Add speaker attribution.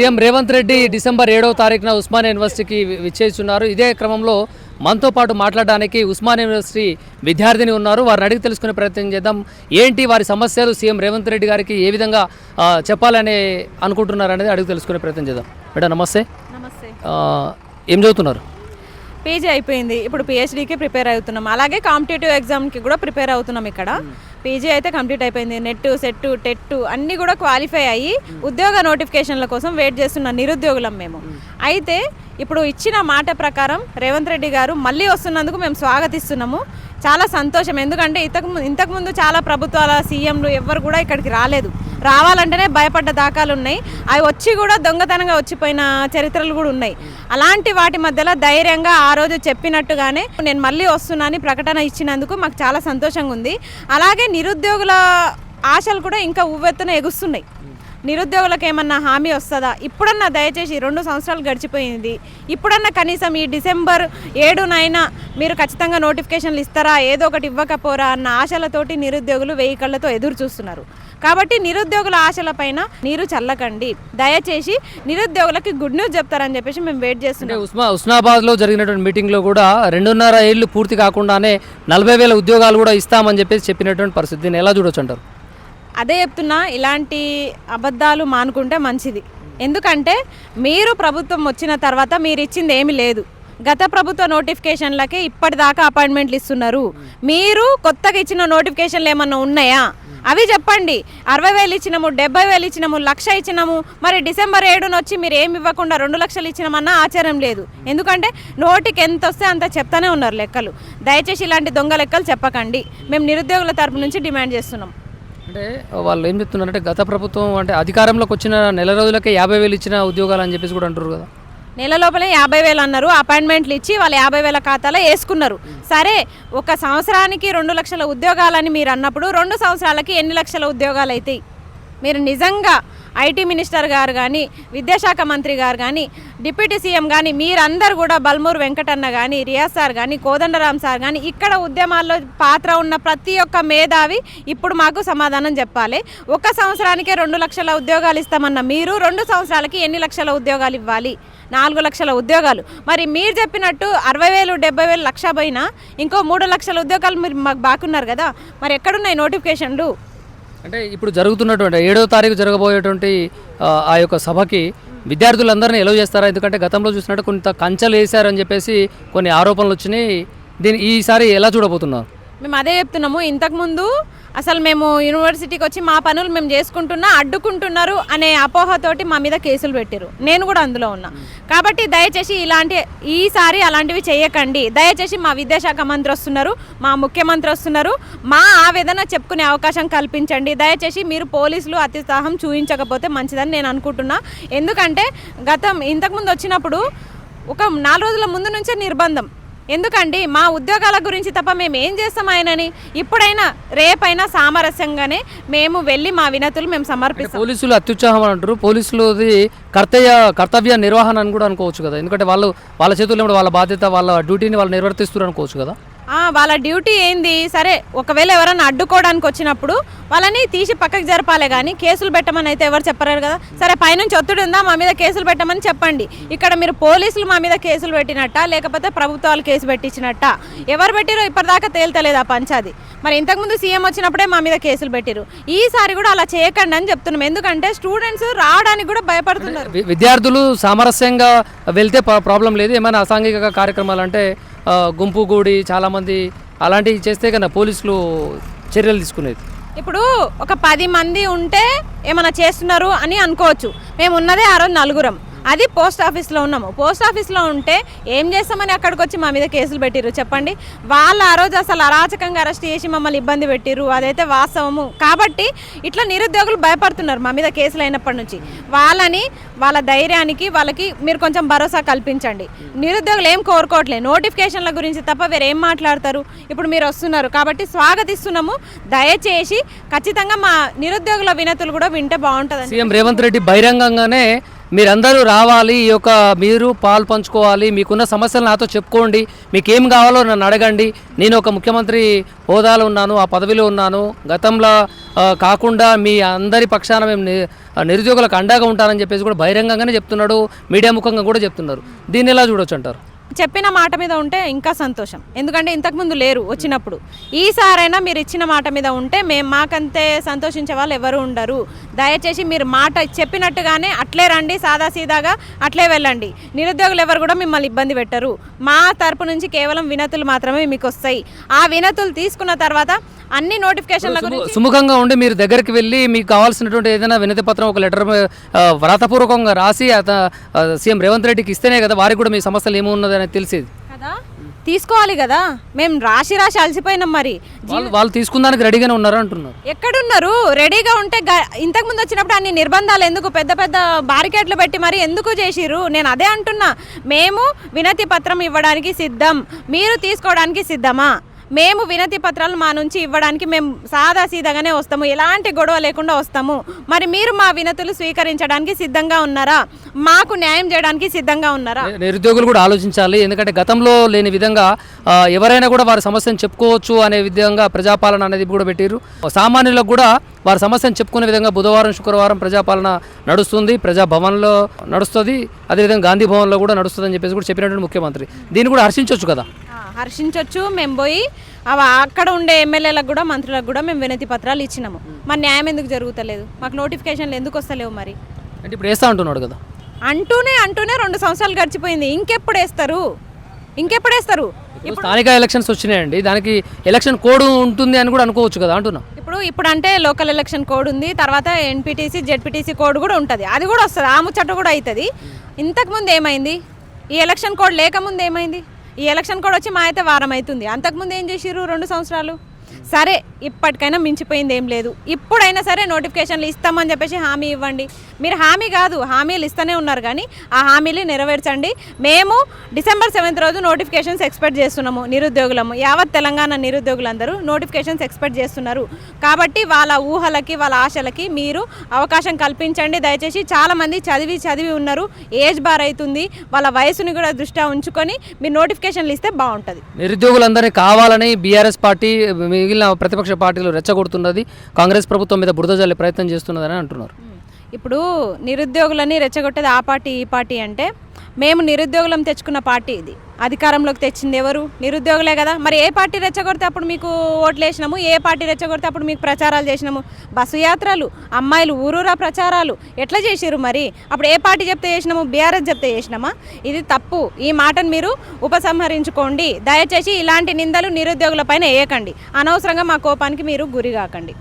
Speaker 1: CM Revanth Reddy December ఏడవ తారీఖున ఉస్మానియా యూనివర్సిటీకి విచ్చేస్తున్నారు. ఇదే క్రమంలో మనతో పాటు మాట్లాడడానికి ఉస్మానియా యూనివర్సిటీ విద్యార్థిని ఉన్నారు. వారిని అడిగి తెలుసుకునే ప్రయత్నం చేద్దాం. ఏంటి వారి సమస్యలు? సీఎం రేవంత్ రెడ్డి గారికి ఏ విధంగా చెప్పాలని అనుకుంటున్నారు అనేది అడిగి తెలుసుకునే ప్రయత్నం చేద్దాం. మేడం నమస్తే.
Speaker 2: నమస్తే.
Speaker 1: ఏం చదువుతున్నారు?
Speaker 2: పీజీ అయిపోయింది. ఇప్పుడు పిహెచ్డీకి ప్రిపేర్ అవుతున్నాం. అలాగే కాంపిటేటివ్ ఎగ్జామ్కి కూడా ప్రిపేర్ అవుతున్నాం ఇక్కడ. పీజీ అయితే కంప్లీట్ అయిపోయింది. నెట్ సెట్ టెట్ అన్నీ కూడా క్వాలిఫై అయ్యి ఉద్యోగ నోటిఫికేషన్ల కోసం వెయిట్ చేస్తున్న నిరుద్యోగులం మేము. అయితే ఇప్పుడు ఇచ్చిన మాట ప్రకారం రేవంత్ రెడ్డి గారు మళ్ళీ వస్తున్నందుకు మేము స్వాగతిస్తున్నాము. చాలా సంతోషం. ఎందుకంటే ఇంతకు ఇంతకుముందు చాలా ప్రభుత్వాల సీఎంలు ఎవ్వరు కూడా ఇక్కడికి రాలేదు. రావాలంటేనే భయపడ్డ దాఖలు ఉన్నాయి. అవి వచ్చి కూడా దొంగతనంగా వచ్చిపోయిన చరిత్రలు కూడా ఉన్నాయి. అలాంటి వాటి మధ్యలో ధైర్యంగా ఆ రోజు చెప్పినట్టుగానే నేను మళ్ళీ వస్తున్నానని ప్రకటన ఇచ్చినందుకు మాకు చాలా సంతోషంగా ఉంది. అలాగే నిరుద్యోగుల ఆశలు కూడా ఇంకా ఉవ్వెత్తున ఎగుస్తున్నాయి. నిరుద్యోగులకు ఏమన్నా హామీ వస్తుందా? ఇప్పుడన్నా దయచేసి రెండు సంవత్సరాలు గడిచిపోయింది. ఇప్పుడన్నా కనీసం ఈ డిసెంబర్ ఏడునైనా మీరు ఖచ్చితంగా నోటిఫికేషన్లు ఇస్తారా? ఏదో ఒకటి ఇవ్వకపోరా అన్న ఆశలతోటి నిరుద్యోగులు వెయ్యి కళ్ళతో ఎదురు చూస్తున్నారు. కాబట్టి నిరుద్యోగుల ఆశలపైన నీరు చల్లకండి. దయచేసి నిరుద్యోగులకి గుడ్ న్యూస్ చెప్తారని చెప్పేసి మేము వెయిట్
Speaker 1: అంటే
Speaker 2: చేస్తున్నాం
Speaker 1: ఉస్మా ఉస్నాబాద్లో జరిగినటువంటి మీటింగ్లో కూడా రెండున్నర ఏళ్ళు పూర్తి కాకుండానే నలభై వేల ఉద్యోగాలు కూడా ఇస్తామని చెప్పేసి చెప్పినటువంటి పరిస్థితి ఎలా చూడొచ్చు అంటారు?
Speaker 2: అదే చెప్తున్నా ఇలాంటి అబద్ధాలు మానుకుంటే మంచిది. ఎందుకంటే మీరు ప్రభుత్వం వచ్చిన తర్వాత మీరు ఇచ్చింది ఏమీ లేదు. గత ప్రభుత్వ నోటిఫికేషన్లకే ఇప్పటిదాకా అపాయింట్మెంట్లు ఇస్తున్నారు. మీరు కొత్తగా ఇచ్చిన నోటిఫికేషన్లు ఏమన్నా ఉన్నాయా? అవి చెప్పండి. అరవై వేలు ఇచ్చినాము డెబ్బై వేలు ఇచ్చినాము లక్ష ఇచ్చినాము మరి డిసెంబర్ ఏడున వచ్చి మీరు ఏమి ఇవ్వకుండా రెండు లక్షలు ఇచ్చినామన్నా ఆచారం లేదు. ఎందుకంటే నోటికి ఎంత వస్తే అంత చెప్తానే ఉన్నారు లెక్కలు. దయచేసి ఇలాంటి దొంగ లెక్కలు చెప్పకండి. మేము నిరుద్యోగుల తరపు నుంచి డిమాండ్ చేస్తున్నాం.
Speaker 1: అంటే వాళ్ళు ఏం చెప్తున్నారంటే గత ప్రభుత్వం అంటే అధికారంలోకి వచ్చిన నెల రోజులకే యాభై వేలు ఇచ్చిన ఉద్యోగాలు అని చెప్పేసి కూడా అంటారు కదా.
Speaker 2: నెల లోపలే యాభై వేలు అన్నారు అపాయింట్మెంట్లు ఇచ్చి వాళ్ళు యాభై వేల ఖాతాలో వేసుకున్నారు. సరే ఒక సంవత్సరానికి రెండు లక్షల ఉద్యోగాలని మీరు అన్నప్పుడు రెండు సంవత్సరాలకి ఎన్ని లక్షల ఉద్యోగాలు అవుతాయి మీరు నిజంగా ఐటీ మినిస్టర్ గారు కానీ విద్యాశాఖ మంత్రి గారు కానీ డిప్యూటీ సీఎం కానీ మీరందరూ కూడా బల్మూరు వెంకటన్న కానీ రియాజ్ సార్ కానీ కోదండరామ్ సార్ కానీ ఇక్కడ ఉద్యమాల్లో పాత్ర ఉన్న ప్రతి ఒక్క మేధావి ఇప్పుడు మాకు సమాధానం చెప్పాలి. ఒక సంవత్సరానికే రెండు లక్షల ఉద్యోగాలు ఇస్తామన్న మీరు రెండు సంవత్సరాలకి ఎన్ని లక్షల ఉద్యోగాలు ఇవ్వాలి? నాలుగు లక్షల ఉద్యోగాలు. మరి మీరు చెప్పినట్టు అరవై వేలు డెబ్బై వేలు లక్ష పోయినా ఇంకో మూడు లక్షల ఉద్యోగాలు మీరు మాకు బాకున్నారు కదా. మరి ఎక్కడున్నాయి నోటిఫికేషన్లు?
Speaker 1: అంటే ఇప్పుడు జరుగుతున్నటువంటి ఏడో తారీఖు జరగబోయేటువంటి ఆ, యొక్క సభకి విద్యార్థులందరినీ ఎలవ్ చేస్తారా? ఎందుకంటే గతంలో చూసినట్టు కొంత కంచెలు వేశారని చెప్పేసి కొన్ని ఆరోపణలు వచ్చినాయి. దీని ఈసారి ఎలా చూడబోతున్నారు?
Speaker 2: మేము అదే చెప్తున్నాము ఇంతకుముందు అసలు మేము యూనివర్సిటీకి వచ్చి మా పనులు మేము చేసుకుంటున్నా అడ్డుకుంటున్నారు అనే అపోహతోటి మా మీద కేసులు పెట్టారు నేను కూడా అందులో ఉన్నా. కాబట్టి దయచేసి ఇలాంటి ఈసారి అలాంటివి చేయకండి. దయచేసి మా విద్యాశాఖ మంత్రి వస్తున్నారు మా ముఖ్యమంత్రి వస్తున్నారు. మా ఆవేదన చెప్పుకునే అవకాశం కల్పించండి. దయచేసి మీరు పోలీసులు అత్యుత్సాహం చూపించకపోతే మంచిదని నేను అనుకుంటున్నా. ఎందుకంటే గతం ఇంతకుముందు వచ్చినప్పుడు ఒక నాలుగు రోజుల ముందు నుంచే నిర్బంధం. ఎందుకండి? మా ఉద్యోగాల గురించి తప్ప మేము ఏం చేస్తాం ఆయనని? ఇప్పుడైనా రేపైనా సామరస్యంగానే మేము వెళ్ళి మా వినతులు మేము సమర్పిస్తాం.
Speaker 1: పోలీసులు అత్యుత్సాహం అంటారు. పోలీసులది కర్తవ్య కర్తవ్య నిర్వహణ అని కూడా అనుకోవచ్చు కదా. ఎందుకంటే వాళ్ళు వాళ్ళ చేతుల్లో వాళ్ళ బాధ్యత వాళ్ళ డ్యూటీని వాళ్ళు నిర్వర్తిస్తారు అనుకోవచ్చు కదా.
Speaker 2: వాళ్ళ డ్యూటీ ఏంది? సరే ఒకవేళ ఎవరైనా అడ్డుకోవడానికి వచ్చినప్పుడు వాళ్ళని తీసి పక్కకి జరపాలే కానీ కేసులు పెట్టమని అయితే ఎవరు చెప్పలేరు కదా? సరే పైనుంచి ఒత్తిడి ఉందా? మా మీద కేసులు పెట్టమని చెప్పండి. ఇక్కడ మీరు పోలీసులు మా మీద కేసులు పెట్టినట్ట? లేకపోతే ప్రభుత్వాలు కేసు పెట్టించినట్ట? ఎవరు పెట్టిరో ఇప్పటిదాకా తేల్తలేదు ఆ పంచాది. మరి ఇంతకుముందు సీఎం వచ్చినప్పుడే మా మీద కేసులు పెట్టిరు ఈసారి కూడా అలా చేయకండి అని చెప్తున్నాం. ఎందుకంటే స్టూడెంట్స్ రావడానికి కూడా భయపడుతున్నారు.
Speaker 1: విద్యార్థులు సామరస్యంగా వెళ్తే ప్రాబ్లం లేదు. ఏమైనా అసాంఘిక కార్యక్రమాలు అంటే గుంపుగూడి గుంపు గూడి చాలామంది అలాంటివి చేస్తే కన్నా పోలీసులు చర్యలు తీసుకునేది.
Speaker 2: ఇప్పుడు ఒక పది మంది ఉంటే ఏమైనా చేస్తున్నారు అని అనుకోవచ్చు. మేము ఉన్నదే ఆ రోజు నలుగురం. అది పోస్ట్ ఆఫీస్లో ఉన్నాము. పోస్ట్ ఆఫీస్లో ఉంటే ఏం చేస్తామని అక్కడికి వచ్చి మా మీద కేసులు పెట్టిరు చెప్పండి? వాళ్ళు ఆ రోజు అసలు అరాచకంగా అరెస్ట్ చేసి మమ్మల్ని ఇబ్బంది పెట్టిరు అదైతే వాస్తవము. కాబట్టి ఇట్లా నిరుద్యోగులు భయపడుతున్నారు మా మీద కేసులు అయినప్పటి నుంచి. వాళ్ళని వాళ్ళ ధైర్యానికి వాళ్ళకి మీరు కొంచెం భరోసా కల్పించండి. నిరుద్యోగులు ఏం కోరుకోవట్లేదు. నోటిఫికేషన్ల గురించి తప్ప వేరేం ఏం మాట్లాడతారు? ఇప్పుడు మీరు వస్తున్నారు. కాబట్టి స్వాగతిస్తున్నాము. దయచేసి ఖచ్చితంగా మా నిరుద్యోగుల వినతులు కూడా వింటే బాగుంటుంది
Speaker 1: సీఎం రేవంత్ రెడ్డి బహిరంగంగానే మీరందరూ రావాలి ఈ యొక్క మీరు పాలు పంచుకోవాలి మీకున్న సమస్యలు నాతో చెప్పుకోండి మీకు ఏం కావాలో నన్ను అడగండి. నేను ఒక ముఖ్యమంత్రి హోదాలో ఉన్నాను ఆ పదవిలో ఉన్నాను. గతంలో కాకుండా మీ అందరి పక్షాన మేము నిరుద్యోగులకు అండగా ఉంటానని చెప్పేసి కూడా బహిరంగంగానే చెప్తున్నాడు మీడియా ముఖంగా కూడా చెప్తున్నారు. దీన్ని ఎలా చూడొచ్చు అంటారు?
Speaker 2: చెప్పిన మాట మీద ఉంటే ఇంకా సంతోషం. ఎందుకంటే ఇంతకుముందు లేరు వచ్చినప్పుడు. ఈసారైనా మీరు ఇచ్చిన మాట మీద ఉంటే మేము మాకంతే సంతోషించే వాళ్ళు ఎవరు ఉండరు. దయచేసి మీరు మాట చెప్పినట్టుగానే అట్లే రండి సాదాసీదాగా అట్లే వెళ్ళండి. నిరుద్యోగులు ఎవరు కూడా మిమ్మల్ని ఇబ్బంది పెట్టరు. మా తరపు నుంచి కేవలం వినతులు మాత్రమే మీకు వస్తాయి ఆ వినతులు తీసుకున్న తర్వాత అన్ని నోటిఫికేషన్ల గురించి
Speaker 1: సుముఖంగా ఉండి మీరు దగ్గరికి వెళ్ళి మీకు కావాల్సినటువంటి ఏదైనా వినతి పత్రం ఒక లెటర్ వ్రాతపూర్వకంగా రాసి సీఎం రేవంత్ రెడ్డికి ఇస్తేనే కదా వారికి కూడా మీ సమస్యలు ఏమున్నది అనేది తెలిసేది.
Speaker 2: కదా? తీసుకోవాలి కదా? మేము రాసి రాసి అలసిపోయినాం మరి.
Speaker 1: వాళ్ళు తీసుకుందానికి రెడీగానే ఉన్నారు అంటున్నారు.
Speaker 2: ఎక్కడున్నారు? రెడీగా ఉంటే గ- ఇంతకుముందు వచ్చినప్పుడు అన్ని నిర్బంధాలు ఎందుకు పెద్ద పెద్ద బారికేడ్లు పెట్టి మరి ఎందుకు చేసిర్రు? నేను అదే అంటున్నా. మేము వినతి పత్రం ఇవ్వడానికి సిద్ధం. మీరు తీసుకోవడానికి సిద్ధమా? మేము వినతి పత్రాలు మా నుంచి ఇవ్వడానికి మేము సాదా సీదాగానే వస్తాము. ఎలాంటి గొడవ లేకుండా వస్తాము. మరి మీరు మా వినతులు స్వీకరించడానికి సిద్ధంగా ఉన్నారా? మాకు న్యాయం చేయడానికి సిద్ధంగా ఉన్నారా?
Speaker 1: నిరుద్యోగులు కూడా ఆలోచించాలి. ఎందుకంటే గతంలో లేని విధంగా ఎవరైనా కూడా వారి సమస్యను చెప్పుకోవచ్చు అనే విధంగా ప్రజాపాలన అనేది కూడా పెట్టారు సామాన్యులకు కూడా వారి సమస్యను చెప్పుకునే విధంగా బుధవారం శుక్రవారం ప్రజాపాలన నడుస్తుంది. ప్రజాభవన్లో నడుస్తుంది. అదేవిధంగా గాంధీ భవన్లో కూడా నడుస్తుంది అని చెప్పేసి కూడా చెప్పినటువంటి ముఖ్యమంత్రి. దీన్ని కూడా హర్షించవచ్చు కదా?
Speaker 2: ఆ, హర్షించొచ్చు. మేము పోయి అవ అక్కడ ఉండే ఎమ్మెల్యేలకు కూడా మంత్రులకు కూడా మేము వినతి పత్రాలు ఇచ్చినాము. మరి న్యాయం ఎందుకు జరుగుతలేదు? మాకు నోటిఫికేషన్లు ఎందుకు వస్తలేవు మరి?
Speaker 1: అంటే ఇప్పుడు వేస్తా అంటున్నాడు కదా.
Speaker 2: అంటూనే అంటూనే రెండు సంవత్సరాలు గడిచిపోయింది. ఇంకెప్పుడు వేస్తారు? ఇంకెప్పుడు వేస్తారు?
Speaker 1: ఇప్పుడు స్థానిక ఎలక్షన్స్ వచ్చినాయండి. దానికి ఎలక్షన్ కోడ్ ఉంటుంది అని కూడా అనుకోవచ్చు కదా అంటున్నా.
Speaker 2: ఇప్పుడు ఇప్పుడు అంటే లోకల్ ఎలక్షన్ కోడ్ ఉంది. తర్వాత ఎన్పిటిసి జెడ్పీటీసీ కోడ్ కూడా ఉంటుంది. అది కూడా వస్తుంది. ఆ ముచ్చట కూడా అవుతుంది ఇంతకుముందు ఏమైంది? ఈ ఎలక్షన్ కోడ్ లేకముందు ఏమైంది? ఈ ఎలక్షన్ కూడా వచ్చి మా అయితే వారం అవుతుంది అంతకుముందు ఏం చేసిర్రు రెండు సంవత్సరాలు? సరే ఇప్పటికైనా మించిపోయింది ఏం లేదు. ఇప్పుడైనా సరే నోటిఫికేషన్లు ఇస్తామని చెప్పేసి హామీ ఇవ్వండి. మీరు హామీ కాదు హామీలు ఇస్తూనే ఉన్నారు కానీ ఆ హామీలు నెరవేర్చండి. మేము డిసెంబర్ సెవెంత్ రోజు నోటిఫికేషన్స్ ఎక్స్పెక్ట్ చేస్తున్నాము నిరుద్యోగులము. యావత్ తెలంగాణ నిరుద్యోగులందరూ నోటిఫికేషన్స్ ఎక్స్పెక్ట్ చేస్తున్నారు. కాబట్టి వాళ్ళ ఊహలకి వాళ్ళ ఆశలకి మీరు అవకాశం కల్పించండి. దయచేసి చాలామంది చదివి చదివి ఉన్నారు ఏజ్ బార్ అవుతుంది వాళ్ళ వయసుని కూడా దృష్ట్యా ఉంచుకొని మీరు నోటిఫికేషన్లు ఇస్తే బాగుంటుంది.
Speaker 1: నిరుద్యోగులందరినీ కావాలని బీఆర్ఎస్ పార్టీ మిగిలిన ప్రతిపక్ష పార్టీలు రెచ్చగొడుతున్నది. కాంగ్రెస్ ప్రభుత్వం మీద బురద జల్లే ప్రయత్నం చేస్తున్నదని అంటున్నారు.
Speaker 2: ఇప్పుడు నిరుద్యోగులని రెచ్చగొట్టేది ఆ పార్టీ ఈ పార్టీ అంటే మేము నిరుద్యోగులం తెచ్చుకున్న పార్టీ ఇది. అధికారంలోకి తెచ్చింది ఎవరు? నిరుద్యోగులే కదా. మరి ఏ పార్టీ రెచ్చగొడితే అప్పుడు మీకు ఓట్లు వేసినాము? ఏ పార్టీ రెచ్చగొడితే అప్పుడు మీకు ప్రచారాలు చేసినాము? బస్సు యాత్రలు అమ్మాయిలు ఊరూరా ప్రచారాలు. ఎట్లా చేసిరు మరి? అప్పుడు ఏ పార్టీ చెప్తే చేసినాము? బీఆర్ఎస్ చెప్తే చేసినామా? ఇది తప్పు. ఈ మాటను మీరు ఉపసంహరించుకోండి. దయచేసి ఇలాంటి నిందలు నిరుద్యోగుల పైన వేయకండి. అనవసరంగా మా కోపానికి మీరు గురి కాకండి